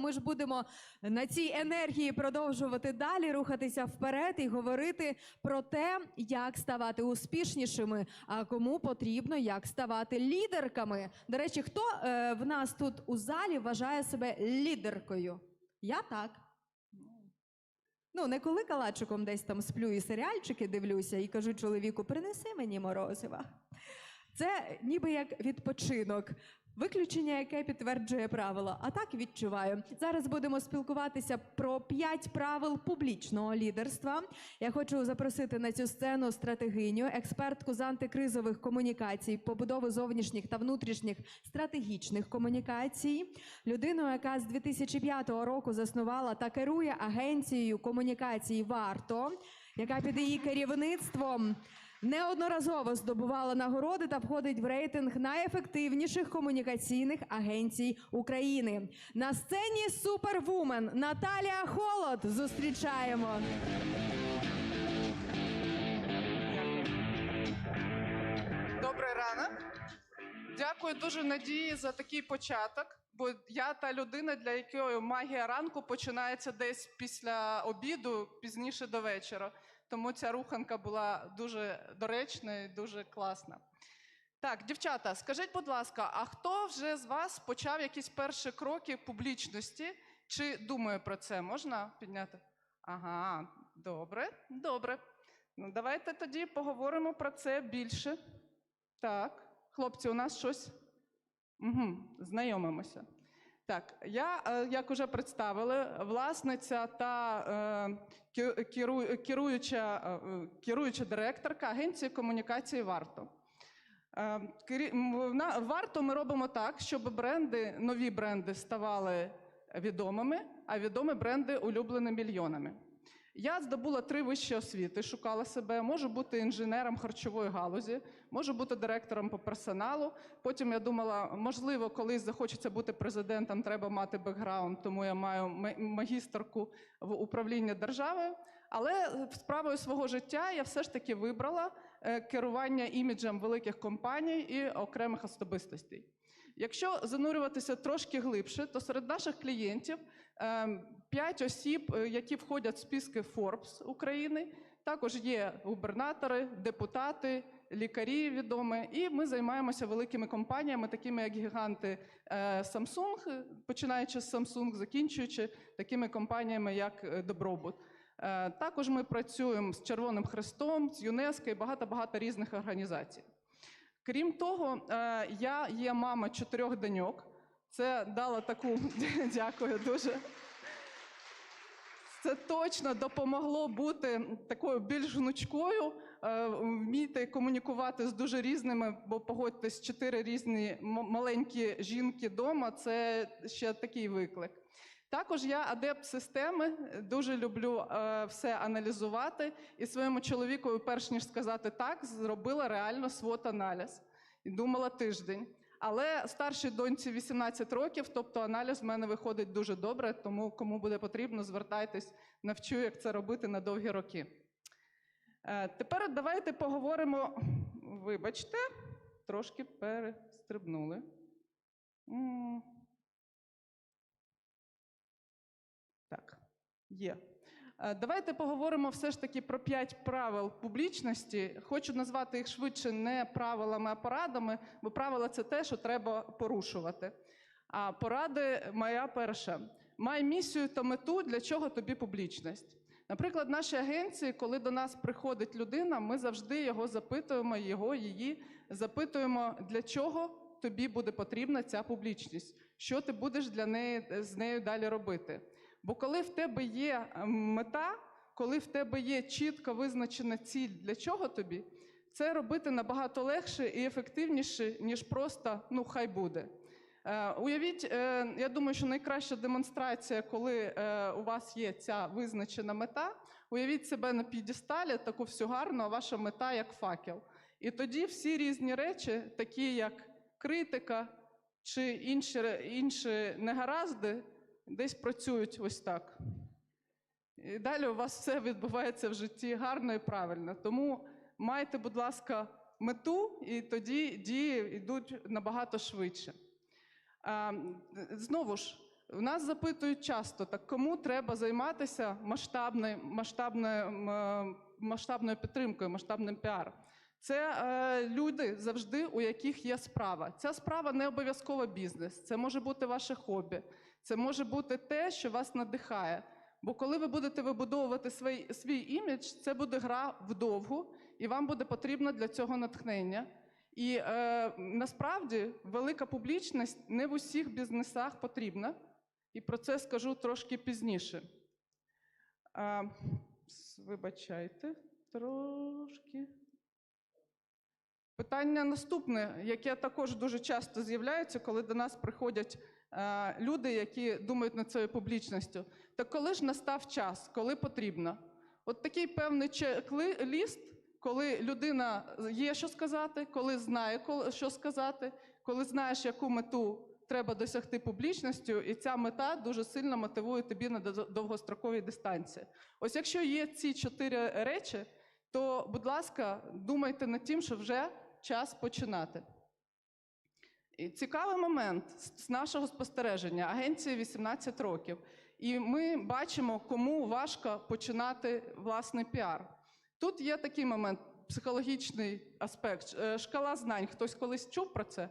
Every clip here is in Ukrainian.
Ми ж будемо на цій енергії продовжувати далі рухатися вперед і говорити про те, як ставати успішнішими, а кому потрібно як ставати лідерками. До речі, хто е, в нас тут у залі вважає себе лідеркою? Я так. Ну, не коли калачиком десь там сплю і серіальчики дивлюся і кажу чоловіку, принеси мені морозива. Це ніби як відпочинок. Виключення, яке підтверджує правило. А так відчуваю. Зараз будемо спілкуватися про п'ять правил публічного лідерства. Я хочу запросити на цю сцену стратегиню, експертку з антикризових комунікацій, побудови зовнішніх та внутрішніх стратегічних комунікацій, людину, яка з 2005 року заснувала та керує агенцією комунікацій Варто, яка під її керівництвом неодноразово здобувала нагороди та входить в рейтинг найефективніших комунікаційних агенцій України. На сцені супервумен Наталія Холод зустрічаємо. Добрий ранок. Дякую дуже Надії за такий початок. Бо я та людина, для якої магія ранку починається десь після обіду, пізніше до вечора. Тому ця руханка була дуже доречна і дуже класна. Так, дівчата, скажіть, будь ласка, а хто вже з вас почав якісь перші кроки публічності? Чи думає про це? Можна підняти? Ага, добре, добре. Ну, давайте тоді поговоримо про це більше. Так, хлопці, у нас щось угу, знайомимося. Так, я, е, як уже представили, власниця та е, керу- керуюча, е, керуюча директорка агенції комунікації Варто. Е, на- Варто ми робимо так, щоб бренди, нові бренди ставали відомими, а відомі бренди улюблені мільйонами. Я здобула три вищі освіти, шукала себе. Можу бути інженером харчової галузі, можу бути директором по персоналу. Потім я думала, можливо, колись захочеться бути президентом, треба мати бекграунд, тому я маю магістерку в управлінні державою. Але справою свого життя я все ж таки вибрала е, керування іміджем великих компаній і окремих особистостей. Якщо занурюватися трошки глибше, то серед наших клієнтів ем, п'ять осіб, е, які входять в списки Forbes України. Також є губернатори, депутати, лікарі відомі. І ми займаємося великими компаніями, такими як гіганти е, Samsung, починаючи з Samsung, закінчуючи такими компаніями, як е, Добробут. Також ми працюємо з Червоним Хрестом, з ЮНЕСКО і багато-багато різних організацій. Крім того, е, я є мама чотирьох доньок. Це дало таку дякую дуже. Це точно допомогло бути такою більш гнучкою, е, вміти комунікувати з дуже різними, бо погодьтесь, чотири різні маленькі жінки вдома це ще такий виклик. Також я адепт системи, дуже люблю е, все аналізувати. І своєму чоловікові, перш ніж сказати так, зробила реально свот-аналіз. І думала тиждень. Але старшій доньці 18 років, тобто аналіз в мене виходить дуже добре, тому кому буде потрібно, звертайтесь, навчу, як це робити на довгі роки. Е, Тепер давайте поговоримо. Вибачте, трошки перестрибнули. Є. Е, Давайте поговоримо все ж таки про п'ять правил публічності. Хочу назвати їх швидше не правилами, а порадами, бо правила це те, що треба порушувати. А поради моя перша. Май місію та мету, для чого тобі публічність. Наприклад, в нашій агенції, коли до нас приходить людина, ми завжди його запитуємо, його, її запитуємо, для чого тобі буде потрібна ця публічність, що ти будеш для неї з нею далі робити. Бо коли в тебе є е, мета, коли в тебе є чітко визначена ціль, для чого тобі, це робити набагато легше і ефективніше, ніж просто ну хай буде. Е, уявіть, е, я думаю, що найкраща демонстрація, коли е, у вас є ця визначена мета. Уявіть себе на підісталі, таку всю гарну, а ваша мета як факел. І тоді всі різні речі, такі як критика чи інші, інші негаразди, десь працюють ось так. І далі у вас все відбувається в житті гарно і правильно. Тому майте, будь ласка, мету, і тоді дії йдуть набагато швидше. А, Знову ж, У нас запитують часто, так кому треба займатися масштабною, масштабною, масштабною підтримкою, масштабним піаром? Це е, люди завжди, у яких є справа. Ця справа не обов'язково бізнес, це може бути ваше хобі, це може бути те, що вас надихає. Бо коли ви будете вибудовувати свій, свій імідж, це буде гра вдовгу, і вам буде потрібно для цього натхнення. І е, насправді велика публічність не в усіх бізнесах потрібна, і про це скажу трошки пізніше. С- вибачайте, трошки. Питання наступне, яке також дуже часто з'являється, коли до нас приходять е, люди, які думають над цією публічністю. Так коли ж настав час, коли потрібно? От такий певний чек-ліст, коли людина є що сказати, коли знає, що сказати, коли знаєш, яку мету треба досягти публічністю, і ця мета дуже сильно мотивує тобі на дов- довгостроковій дистанції. Ось якщо є ці чотири речі, то, будь ласка, думайте над тим, що вже час починати. І цікавий момент з нашого спостереження. Агенції 18 років. І ми бачимо, кому важко починати власний піар. Тут є такий момент, психологічний аспект. Е, Шкала знань. Хтось колись чув про це?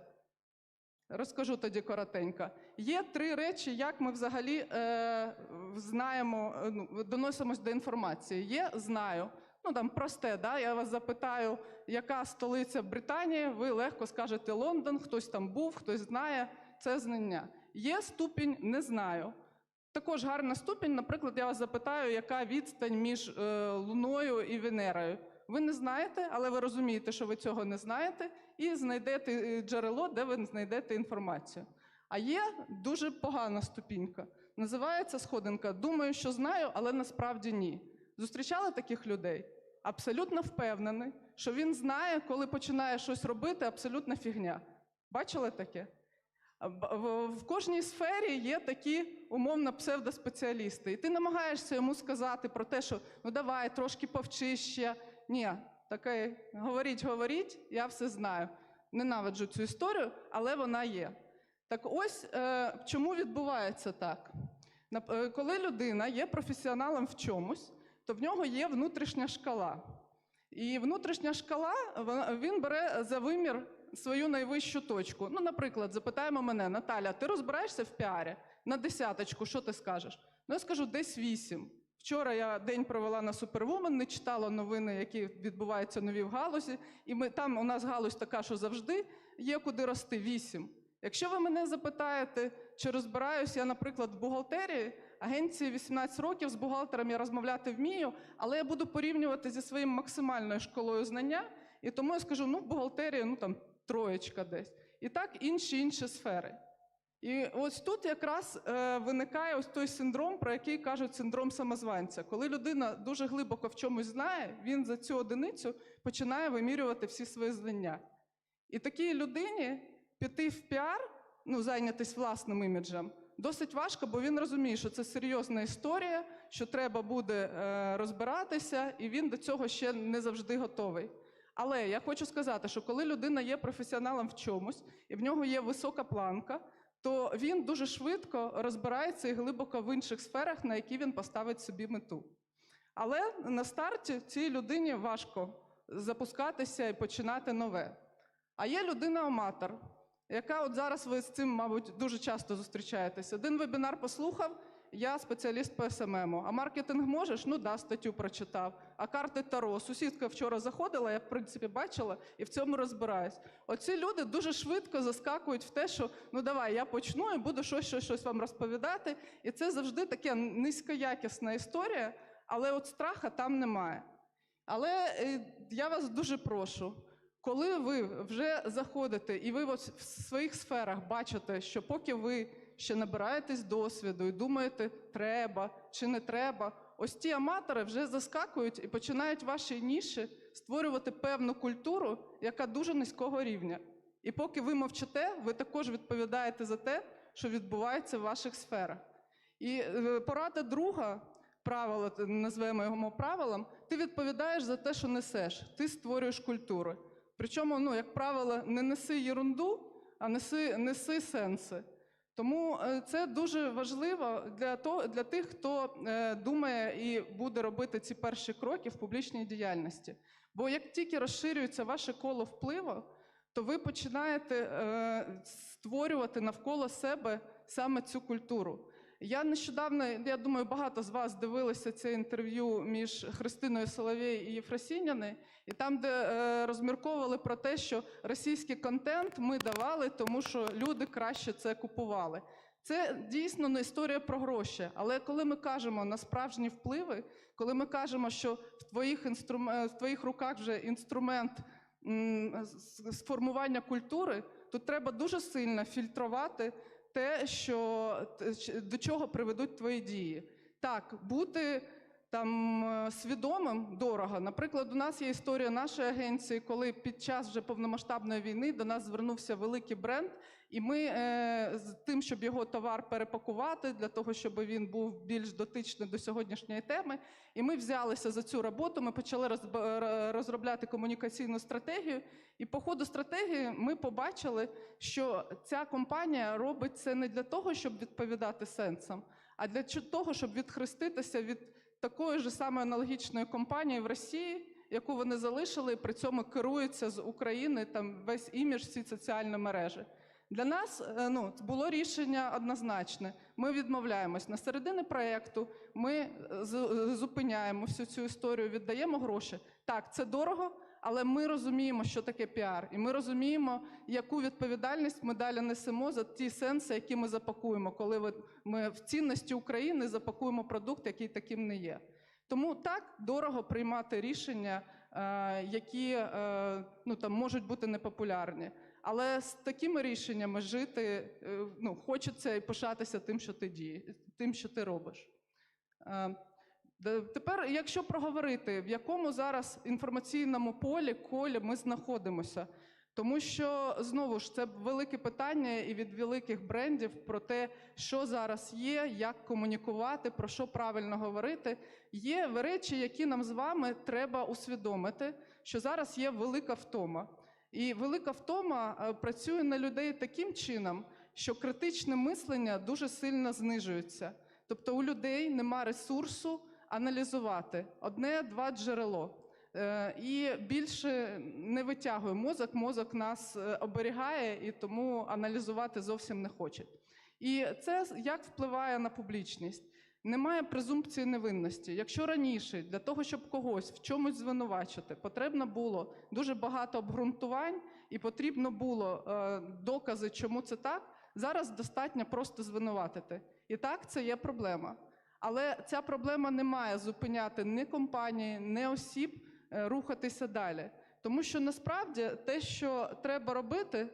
Розкажу тоді коротенько. Є три речі, як ми взагалі е, знаємо, е, ну, доносимось до інформації. Є знаю. Ну там просте, да? я вас запитаю, яка столиця Британії, ви легко скажете Лондон, хтось там був, хтось знає, це знання. Є ступінь не знаю. Також гарна ступінь, наприклад, я вас запитаю, яка відстань між е, Луною і Венерою. Ви не знаєте, але ви розумієте, що ви цього не знаєте, і знайдете е, джерело, де ви знайдете інформацію. А є дуже погана ступінька. Називається сходинка. Думаю, що знаю, але насправді ні. Зустрічали таких людей? Абсолютно впевнений, що він знає, коли починає щось робити, абсолютна фігня. Бачили таке? В кожній сфері є такі умовно псевдоспеціалісти. І ти намагаєшся йому сказати про те, що ну давай, трошки повчи ще. Ні, таке говоріть, говоріть, я все знаю. Ненавиджу цю історію, але вона є. Так ось е, чому відбувається так? Е, Коли людина є професіоналом в чомусь, то в нього є внутрішня шкала. І внутрішня шкала він бере за вимір свою найвищу точку. Ну, наприклад, запитаємо мене, Наталя, ти розбираєшся в піарі? На десяточку, що ти скажеш? Ну, я скажу десь вісім. Вчора я день провела на Супервумен, не читала новини, які відбуваються нові в галузі. І ми там у нас галузь така, що завжди є куди рости вісім. Якщо ви мене запитаєте, чи розбираюсь я, наприклад, в бухгалтерії, агенції 18 років з бухгалтером я розмовляти вмію, але я буду порівнювати зі своїм максимальною школою знання, і тому я скажу, ну, в бухгалтерії, ну там троєчка десь. І так інші інші сфери. І ось тут якраз е, виникає ось той синдром, про який кажуть синдром самозванця. Коли людина дуже глибоко в чомусь знає, він за цю одиницю починає вимірювати всі свої знання. І такій людині піти в піар, ну, зайнятися власним іміджем, досить важко, бо він розуміє, що це серйозна історія, що треба буде е, розбиратися, і він до цього ще не завжди готовий. Але я хочу сказати, що коли людина є професіоналом в чомусь, і в нього є висока планка, то він дуже швидко розбирається і глибоко в інших сферах, на які він поставить собі мету. Але на старті цій людині важко запускатися і починати нове. А є людина-аматор, яка от зараз ви з цим, мабуть, дуже часто зустрічаєтесь. Один вебінар послухав, я спеціаліст по СММу. А маркетинг можеш? Ну да, статтю прочитав. А карти Таро. Сусідка вчора заходила, я в принципі бачила і в цьому розбираюсь. Оці люди дуже швидко заскакують в те, що ну давай, я почну і буду щось, щось, щось вам розповідати. І це завжди така низькоякісна історія, але от страха там немає. Але е, я вас дуже прошу, коли ви вже заходите і ви в своїх сферах бачите, що поки ви ще набираєтесь досвіду і думаєте, треба чи не треба, ось ті аматори вже заскакують і починають в вашій ніші створювати певну культуру, яка дуже низького рівня. І поки ви мовчите, ви також відповідаєте за те, що відбувається в ваших сферах. І е, порада друга, правило, назвемо його правилом, ти відповідаєш за те, що несеш, ти створюєш культуру. Причому, ну, як правило, не неси єрунду, а неси, неси сенси. Тому е, це дуже важливо для, того, для тих, хто е, думає і буде робити ці перші кроки в публічній діяльності. Бо як тільки розширюється ваше коло впливу, то ви починаєте е, створювати навколо себе саме цю культуру. Я нещодавно, я думаю, багато з вас дивилися це інтерв'ю між Христиною Соловей і Єфросіняною, і там, де е, розмірковували про те, що російський контент ми давали, тому що люди краще це купували. Це дійсно не історія про гроші. Але коли ми кажемо на справжні впливи, коли ми кажемо, що в твоїх, інструм... е, в твоїх руках вже інструмент м, з- з формування культури, то треба дуже сильно фільтрувати те, що до чого приведуть твої дії. Так, бути там е, свідомим дорого. Наприклад, у нас є історія нашої агенції, коли під час вже повномасштабної війни до нас звернувся великий бренд, і ми е, з тим, щоб його товар перепакувати, для того, щоб він був більш дотичний до сьогоднішньої теми. І ми взялися за цю роботу. Ми почали розробляти комунікаційну стратегію. І по ходу стратегії ми побачили, що ця компанія робить це не для того, щоб відповідати сенсам, а для того, щоб відхреститися від такої ж саме аналогічної компанії в Росії, яку вони залишили, при цьому керуються з України там весь імідж, всі соціальні мережі. Для нас е, ну, було рішення однозначне. Ми відмовляємось на середини проєкту, ми е, з- зупиняємо всю цю історію, віддаємо гроші. Так, це дорого, але ми розуміємо, що таке піар, і ми розуміємо, яку відповідальність ми далі несемо за ті сенси, які ми запакуємо, коли ми в цінності України запакуємо продукт, який таким не є. Тому так дорого приймати рішення, е, які е, ну, там, можуть бути непопулярні. Але з такими рішеннями жити е, ну, хочеться і пишатися тим, що ти діє, тим, що ти робиш. Е, Тепер, якщо проговорити, в якому зараз інформаційному полі колі ми знаходимося, тому що знову ж це велике питання і від великих брендів про те, що зараз є, як комунікувати, про що правильно говорити. Є речі, які нам з вами треба усвідомити, що зараз є велика втома. І велика втома е, працює на людей таким чином, що критичне мислення дуже сильно знижується. Тобто у людей нема ресурсу аналізувати одне-два джерело. Е, І більше не витягує мозок, мозок нас е, оберігає і тому аналізувати зовсім не хоче. І це як впливає на публічність? Немає презумпції невинності. Якщо раніше для того, щоб когось в чомусь звинувачити, потрібно було дуже багато обґрунтувань і потрібно було е, докази, чому це так. Зараз достатньо просто звинуватити. І так, це є проблема. Але ця проблема не має зупиняти ні компанії, ні осіб е, рухатися далі. Тому що насправді те, що треба робити,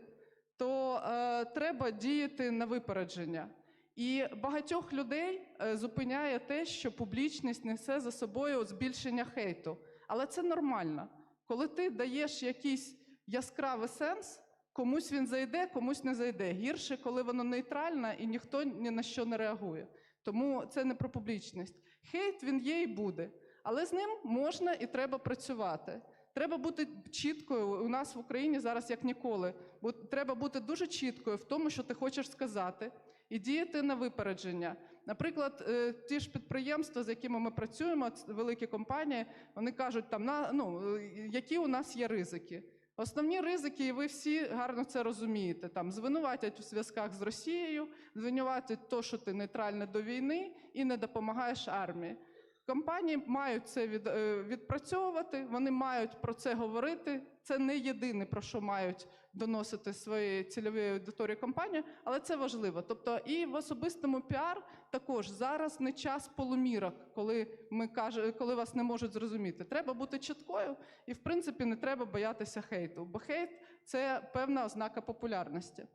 то е, треба діяти на випередження. І багатьох людей е, зупиняє те, що публічність несе за собою збільшення хейту. Але це нормально. Коли ти даєш якийсь яскравий сенс, комусь він зайде, комусь не зайде. Гірше, коли воно нейтральне і ніхто ні на що не реагує. Тому це не про публічність. Хейт він є і буде, але з ним можна і треба працювати. Треба бути чіткою. У нас в Україні зараз як ніколи. Бо треба бути дуже чіткою в тому, що ти хочеш сказати, і діяти на випередження. Наприклад, е, ті ж підприємства, з якими ми працюємо, великі компанії, вони кажуть, там на ну е, які у нас є ризики. Основні ризики, і ви всі гарно це розумієте. Там звинуватять у зв'язках з Росією, звинуватять то, що ти нейтральний до війни і не допомагаєш армії. Компанії мають це від, е, відпрацьовувати, вони мають про це говорити. Це не єдине, про що мають доносити своїй цільовій аудиторії компанії, але це важливо. Тобто, і в особистому піар також зараз не час полумірок, коли ми каже, коли вас не можуть зрозуміти. Треба бути чіткою, і в принципі не треба боятися хейту, бо хейт це певна ознака популярності.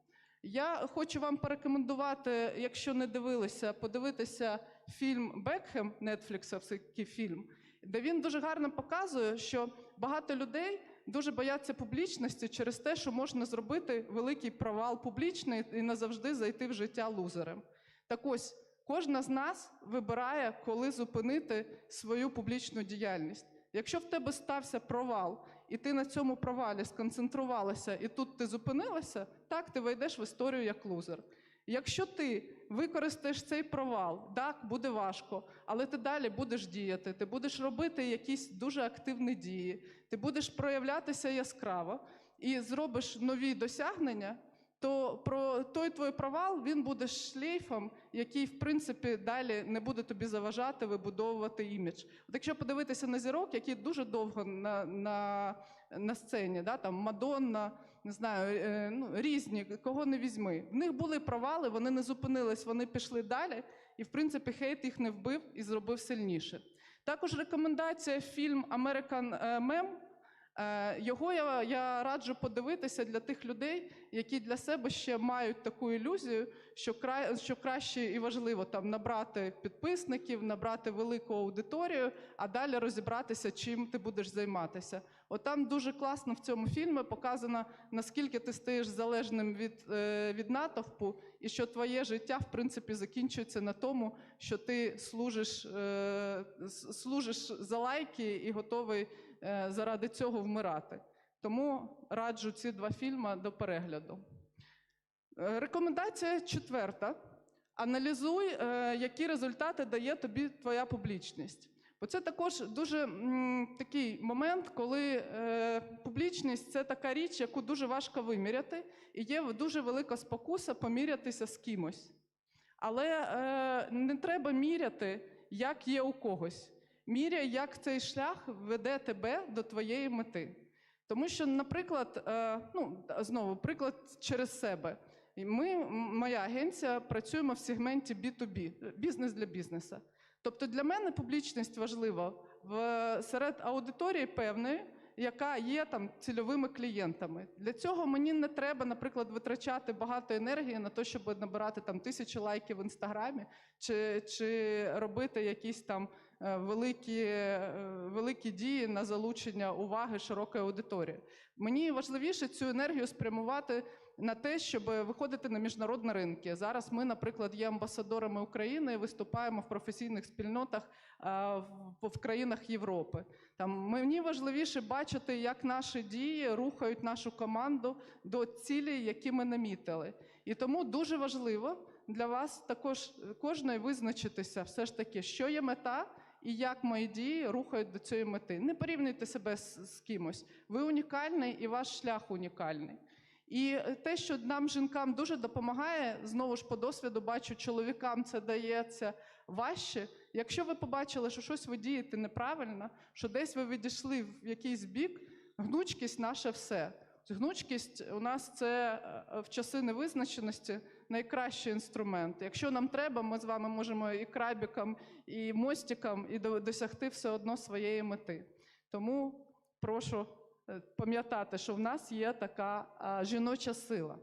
Я хочу вам порекомендувати, якщо не дивилися, подивитися фільм Бекхем, нетфліксовський фільм, де він дуже гарно показує, що багато людей дуже бояться публічності через те, що можна зробити великий провал публічний і назавжди зайти в життя лузером. Так ось, кожна з нас вибирає, коли зупинити свою публічну діяльність. Якщо в тебе стався провал, і ти на цьому провалі сконцентрувалася, і тут ти зупинилася, так ти вийдеш в історію як лузер. Якщо ти використаєш цей провал, так, буде важко, але ти далі будеш діяти, ти будеш робити якісь дуже активні дії, ти будеш проявлятися яскраво і зробиш нові досягнення, то про той твій провал він буде шлейфом, який, в принципі, далі не буде тобі заважати вибудовувати імідж. От якщо подивитися на зірок, які дуже довго на, на, на сцені, да, там Мадонна, не знаю, е, ну, різні, кого не візьми. В них були провали, вони не зупинились, вони пішли далі, і, в принципі, хейт їх не вбив і зробив сильніше. Також рекомендація фільм American е, Mem. Е, Його я, я раджу подивитися для тих людей, які для себе ще мають таку ілюзію, що, кра... що краще і важливо там набрати підписників, набрати велику аудиторію, а далі розібратися, чим ти будеш займатися. От там дуже класно в цьому фільмі показано, наскільки ти стаєш залежним від, е, від натовпу, і що твоє життя, в принципі, закінчується на тому, що ти служиш, е, служиш за лайки і готовий заради цього вмирати. Тому раджу ці два фільми до перегляду. Е, Рекомендація четверта. Аналізуй, е, які результати дає тобі твоя публічність. Бо це також дуже м, такий момент, коли е, публічність це така річ, яку дуже важко виміряти, і є дуже велика спокуса помірятися з кимось. Але е, не треба міряти, як є у когось. Міряй, як цей шлях веде тебе до твоєї мети. Тому що, наприклад, е, ну знову приклад через себе. Ми, моя агенція, працюємо в сегменті B2B, бізнес для бізнесу. Тобто для мене публічність важлива в серед аудиторії певної, яка є там цільовими клієнтами. Для цього мені не треба, наприклад, витрачати багато енергії на те, щоб набирати там тисячі лайків в інстаграмі, чи, чи робити якісь там великі, е, великі дії на залучення уваги широкої аудиторії. Мені важливіше цю енергію спрямувати на те, щоб виходити на міжнародні ринки. Зараз ми, наприклад, є амбасадорами України і виступаємо в професійних спільнотах в, в країнах Європи. Там мені важливіше бачити, як наші дії рухають нашу команду до цілей, які ми намітили. І тому дуже важливо для вас також е, кожної визначитися, все ж таки, що є мета. І як мої дії рухають до цієї мети. Не порівнюйте себе з, з кимось. Ви унікальний і ваш шлях унікальний. І е, те, що нам, жінкам, дуже допомагає, знову ж по досвіду бачу, чоловікам це дається важче. Якщо ви побачили, що щось ви дієте неправильно, що десь ви відійшли в якийсь бік, гнучкість наше все. Гнучкість у нас це е, в часи невизначеності найкращий інструмент. Якщо нам треба, ми з вами можемо і крабіком, і мостиком, і досягти все одно своєї мети. Тому прошу е, пам'ятати, що в нас є така жіноча сила.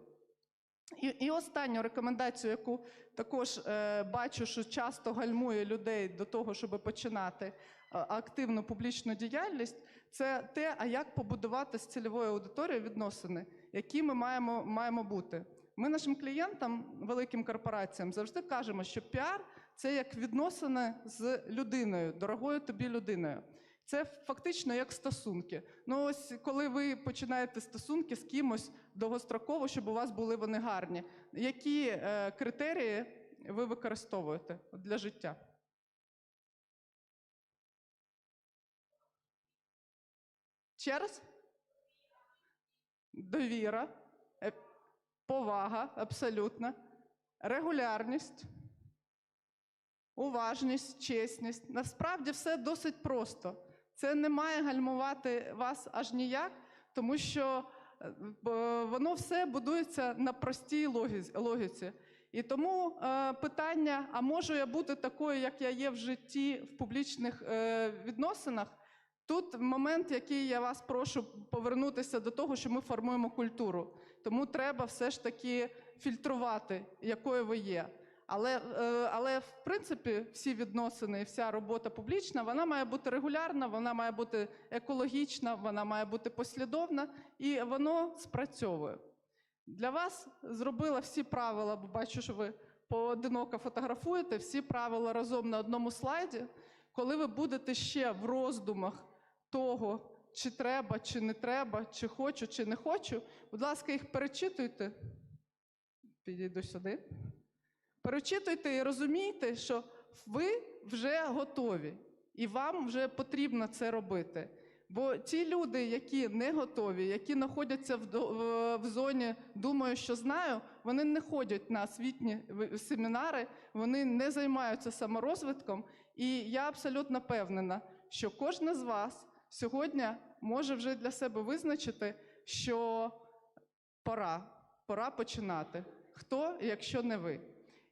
І, і останню рекомендацію, яку також е, бачу, що часто гальмує людей до того, щоб починати е, активну публічну діяльність, це те, а як побудувати з цільовою аудиторією відносини, які ми маємо, маємо бути. Ми нашим клієнтам, великим корпораціям, завжди кажемо, що піар це як відносини з людиною, дорогою тобі людиною. Це фактично як стосунки. Ну ось коли ви починаєте стосунки з кимось довгостроково, щоб у вас були вони гарні. Які е, критерії ви використовуєте для життя? Ще раз? Довіра, повага, абсолютно, регулярність, уважність, чесність. Насправді все досить просто. Це не має гальмувати вас аж ніяк, тому що е, воно все будується на простій логіці. І тому е, питання: а можу я бути такою, як я є в житті в публічних е, відносинах? Тут момент, який я вас прошу повернутися до того, що ми формуємо культуру. Тому треба все ж таки фільтрувати, якою ви є. Але, е, але в принципі всі відносини вся робота публічна, вона має бути регулярна, вона має бути екологічна, вона має бути послідовна, і воно спрацьовує. Для вас зробила всі правила, бо бачу, що ви поодиноко фотографуєте, всі правила разом на одному слайді. Коли ви будете ще в роздумах того, чи треба, чи не треба, чи хочу, чи не хочу, будь ласка, їх перечитуйте. Підійду сюди. Перечитуйте і розумійте, що ви вже готові, і вам вже потрібно це робити. Бо ті люди, які не готові, які знаходяться в, в, в зоні думаю, що знаю, вони не ходять на освітні семінари, вони не займаються саморозвитком. І я абсолютно певнена, що кожен з вас сьогодні може вже для себе визначити, що пора, пора починати. Хто, якщо не ви?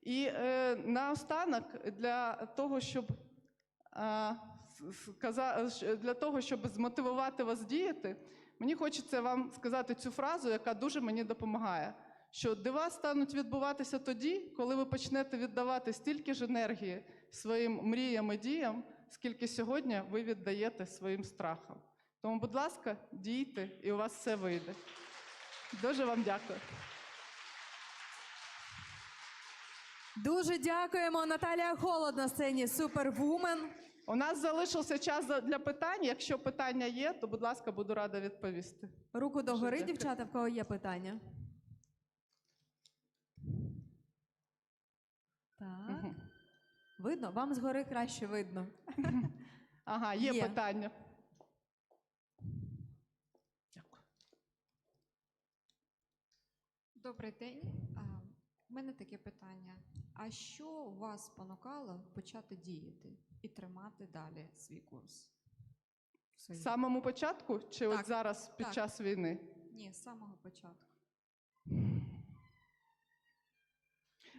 І е, наостанок для того, щоб е, для того, щоб змотивувати вас діяти, мені хочеться вам сказати цю фразу, яка дуже мені допомагає. Що дива стануть відбуватися тоді, коли ви почнете віддавати стільки ж енергії своїм мріям і діям, скільки сьогодні ви віддаєте своїм страхам. Тому, будь ласка, дійте, і у вас все вийде. Дуже вам дякую. Дуже дякуємо. Наталія Холод на сцені Супервумен. У нас залишився час для питань. Якщо питання є, то, будь ласка, буду рада відповісти. Руку догори, дякую. дівчата, в кого є питання. Так. Мгм. Видно? Вам згори краще видно. Ага, є, Є. питання. Добрий день. У мене таке питання. А що вас спонукало почати діяти і тримати далі свій курс? В самому початку чи от зараз під так. час війни? Ні, з самого початку.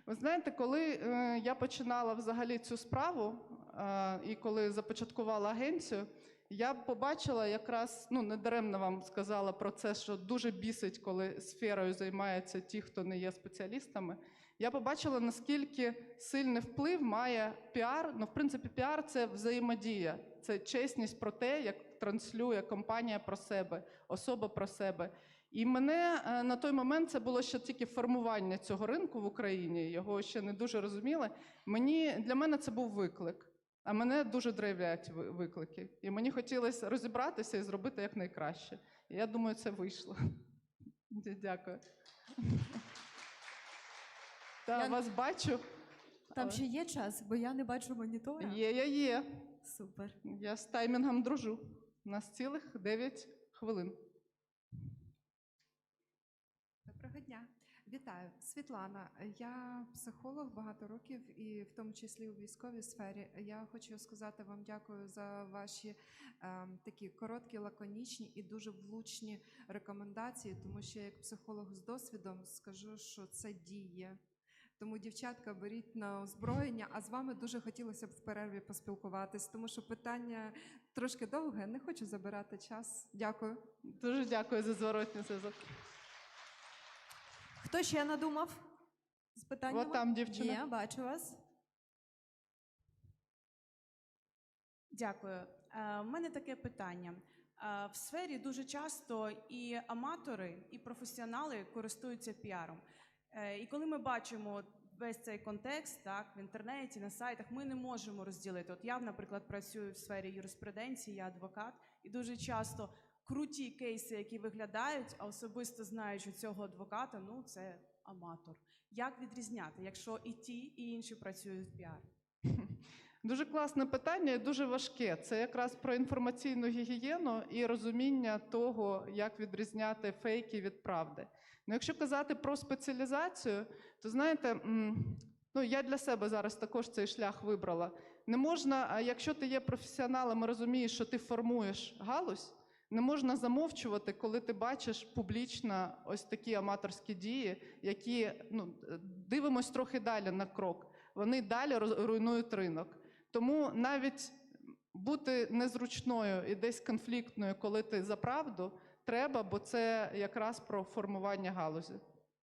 Ви знаєте, коли е, я починала взагалі цю справу, е, і коли започаткувала агенцію, я побачила якраз, ну недаремно вам сказала про це, що дуже бісить, коли сферою займаються ті, хто не є спеціалістами. Я побачила, наскільки сильний вплив має піар. Ну, в принципі, піар це взаємодія, це чесність про те, як транслює компанія про себе, особа про себе. І мене е, на той момент це було ще тільки формування цього ринку в Україні. Його ще не дуже розуміли. Мені для мене це був виклик. А мене дуже драйвлять виклики. І мені хотілося розібратися і зробити якнайкраще. І я думаю, це вийшло. Дякую. Та Я- вас бачу. Там Але- ще є час, бо я не бачу монітора. Є, є, є. Супер. Я з таймінгом дружу. У нас цілих 9 хвилин. Вітаю, Світлана. Я психолог багато років, і в тому числі у військовій сфері. Я хочу сказати вам дякую за ваші ем, такі короткі, лаконічні і дуже влучні рекомендації, тому що як психолог з досвідом скажу, що це діє. Тому, дівчатка, беріть на озброєння, а з вами дуже хотілося б в перерві поспілкуватись, тому що питання трошки довге, не хочу забирати час. Дякую. Дуже дякую за зворотній зв'язок. Хто ще надумав? З питаннями? От там дівчина. Є, бачу вас. Дякую. Е, У мене таке питання. Е, В сфері дуже часто і аматори, і професіонали користуються піаром. Е, І коли ми бачимо весь цей контекст, так в інтернеті, на сайтах, ми не можемо розділити. От я, наприклад, працюю в сфері юриспруденції, я адвокат, і дуже часто круті кейси, які виглядають, а особисто знаючи цього адвоката, ну це аматор. Як відрізняти, якщо і ті, і інші працюють в піар? Дуже класне питання і дуже важке. Це якраз про інформаційну гігієну і розуміння того, як відрізняти фейки від правди. Ну, якщо казати про спеціалізацію, то знаєте, ну я для себе зараз також цей шлях вибрала. Не можна, якщо ти є професіоналом і розумієш, що ти формуєш галузь, не можна замовчувати, коли ти бачиш публічно ось такі аматорські дії, які ну, дивимось трохи далі на крок. Вони далі руйнують ринок. Тому навіть бути незручною і десь конфліктною, коли ти за правду, треба, бо це якраз про формування галузі.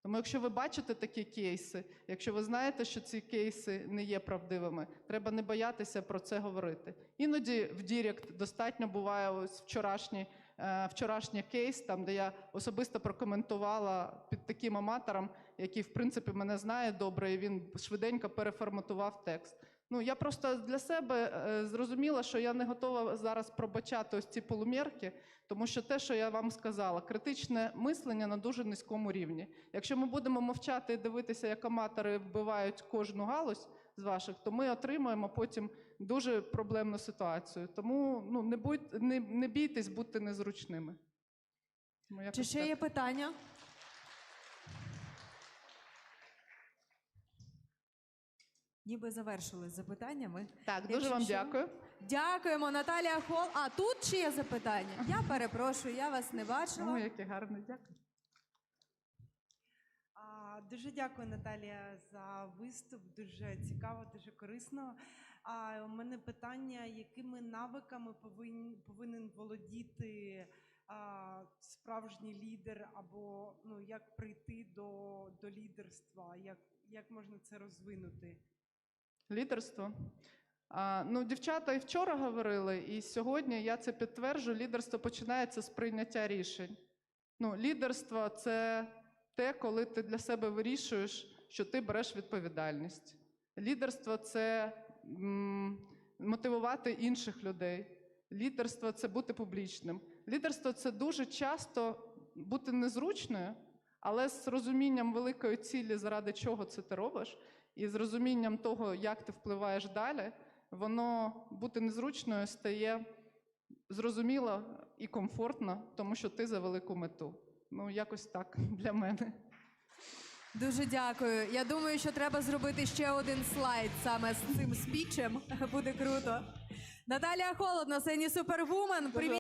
Тому, якщо ви бачите такі кейси, якщо ви знаєте, що ці кейси не є правдивими, треба не боятися про це говорити. Іноді в Дірект достатньо буває ось вчорашній, е, вчорашній кейс, там де я особисто прокоментувала під таким аматором, який в принципі мене знає добре, і він швиденько переформатував текст. Ну я просто для себе е, зрозуміла, що я не готова зараз пробачати ось ці полумірки, тому що те, що я вам сказала, критичне мислення на дуже низькому рівні. Якщо ми будемо мовчати і дивитися, як аматори вбивають кожну галузь з ваших, то ми отримаємо потім дуже проблемну ситуацію. Тому ну не будь не, не бійтесь бути незручними. Тому Чи ще так. є питання? Ніби завершили з запитаннями. Так, дуже Якщо вам що. дякую. Дякуємо, Наталія Хол. А тут ще є запитання? Я перепрошую, я вас не бачила. яке гарне, дякую. А, Дуже дякую, Наталія, за виступ. Дуже цікаво, дуже корисно. А у мене питання: якими навиками повинен, повинен володіти а, справжній лідер, або ну як прийти до, до лідерства? Як, як можна це розвинути? Лідерство. Ну, дівчата і вчора говорили, і сьогодні я це підтверджую. Лідерство починається з прийняття рішень. Ну, лідерство це те, коли ти для себе вирішуєш, що ти береш відповідальність. Лідерство це м, мотивувати інших людей. Лідерство це бути публічним. Лідерство це дуже часто бути незручною, але з розумінням великої цілі, заради чого це ти робиш, і з розумінням того, як ти впливаєш далі, воно бути незручною стає зрозуміло і комфортно, тому що ти за велику мету. Ну, якось так для мене. Дуже дякую. Я думаю, що треба зробити ще один слайд саме з цим спічем. Буде круто. Наталія Холод на сцені Супервумен. Привіт.